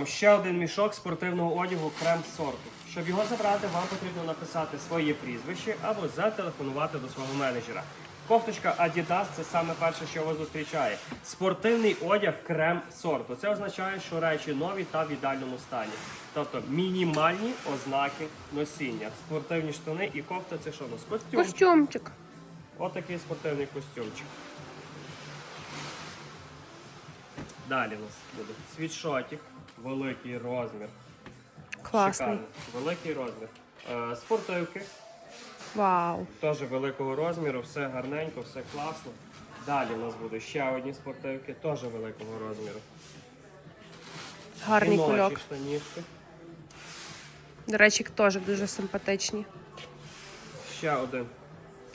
вам ще один мішок спортивного одягу крем сорту. Щоб його забрати, вам потрібно написати своє прізвище або зателефонувати до свого менеджера. Кофточка Adidas це саме перше, що вас зустрічає. Спортивний одяг крем сорту. Це означає, що речі нові та в ідеальному стані. Тобто мінімальні ознаки носіння. Спортивні штани і кофта це що у нас? Костюм. Костюмчик. Отакий спортивний костюмчик. Далі у нас буде світшотик, великий розмір. Класний. Шикарний. Великий розмір. Е, спортивки, Вау. теж великого розміру, все гарненько, все класно. Далі у нас будуть ще одні спортивки, теж великого розміру. Гарний Жіночі кульок. штанішки. До речі, теж дуже симпатичні. Ще один.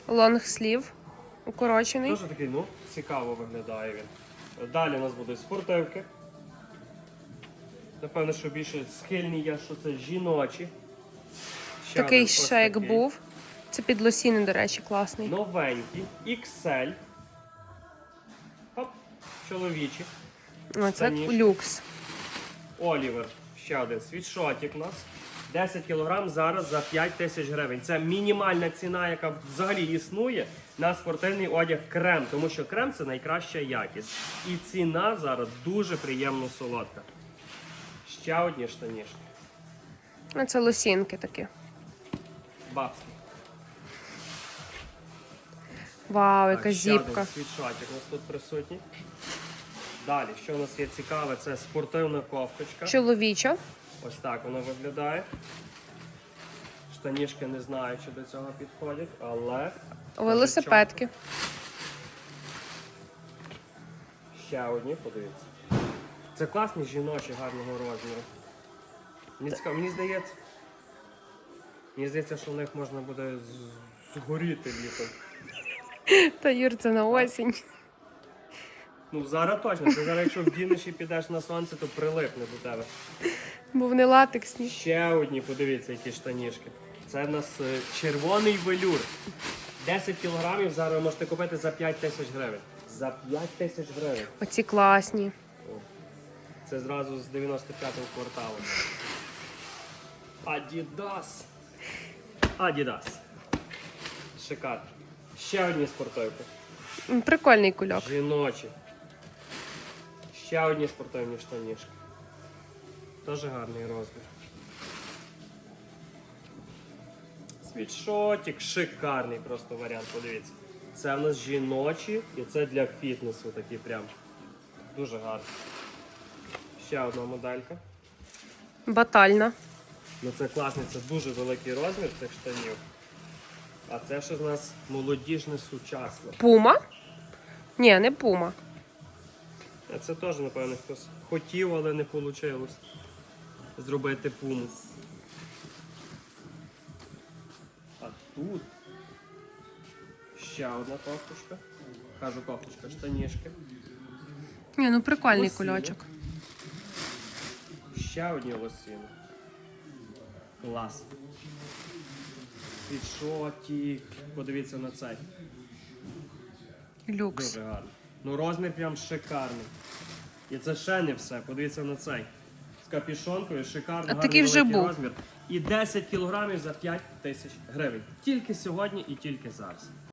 Лонгслів. Укорочений. Дуже такий, ну, цікаво виглядає він. Далі у нас будуть спортивки. Напевно, що більше схильні я, що це жіночі. Ще Такий один ось ще як такий. був. Це під лосіни, до речі, класний. Новенький, XL. Хоп, чоловічі. О, це люкс. Олівер. Ще один світшотик у нас. 10 кг зараз за 5 тисяч гривень. Це мінімальна ціна, яка взагалі існує на спортивний одяг крем, тому що крем це найкраща якість. І ціна зараз дуже приємно солодка. Ще одні штанішки. Ну, це лосінки такі. Бабські. Вау, Так, яка зіпка. світшотик у нас тут присутній. Далі, що у нас є цікаве, це спортивна кофточка. Чоловіча. Ось так воно виглядає. Штанішки не знаю, чи до цього підходять, але. Велосипедки. Ще одні, подивіться. Це класні жіночі гарного розміру. Мені, цікаво, мені здається. Мені здається, що в них можна буде з- згоріти літом. Та Юр, це на осінь. Ну зараз точно. Ти зараз, якщо вдінеш і підеш на сонце, то прилипне до тебе. Бо вони латексні. Ще одні, подивіться, які штанішки. Це в нас е, червоний велюр. 10 кілограмів зараз ви можете купити за 5 тисяч гривень. За 5 тисяч гривень. Оці класні. Це зразу з 95-го кварталу. Адідас. Адідас. Шикарно. Ще одні спортивки. Прикольний кульок. Жіночі. Ще одні спортивні штанішки. Дуже гарний розмір. Світшотик, шикарний просто варіант, подивіться. Це в нас жіночі і це для фітнесу такі прям. Дуже гарно. Ще одна моделька. Батальна. Ну це класний, це дуже великий розмір цих штанів. А це ще з нас молодіжне сучасне. Пума? Ні, не пума. А це теж, напевно, хтось хотів, але не вийшло зробити пуму. А тут ще одна кофточка. Кажу кофточка, штанішки. Ні, ну прикольний Лосіни. кульочок. Ще одні лосіни. Клас. Світшотик. Подивіться на цей. Люкс. Дуже гарно. Ну розмір прям шикарний. І це ще не все. Подивіться на цей. З капішонкою, шикарно, гарний такий вже великий був. розмір. І 10 кілограмів за 5 тисяч гривень. Тільки сьогодні і тільки зараз.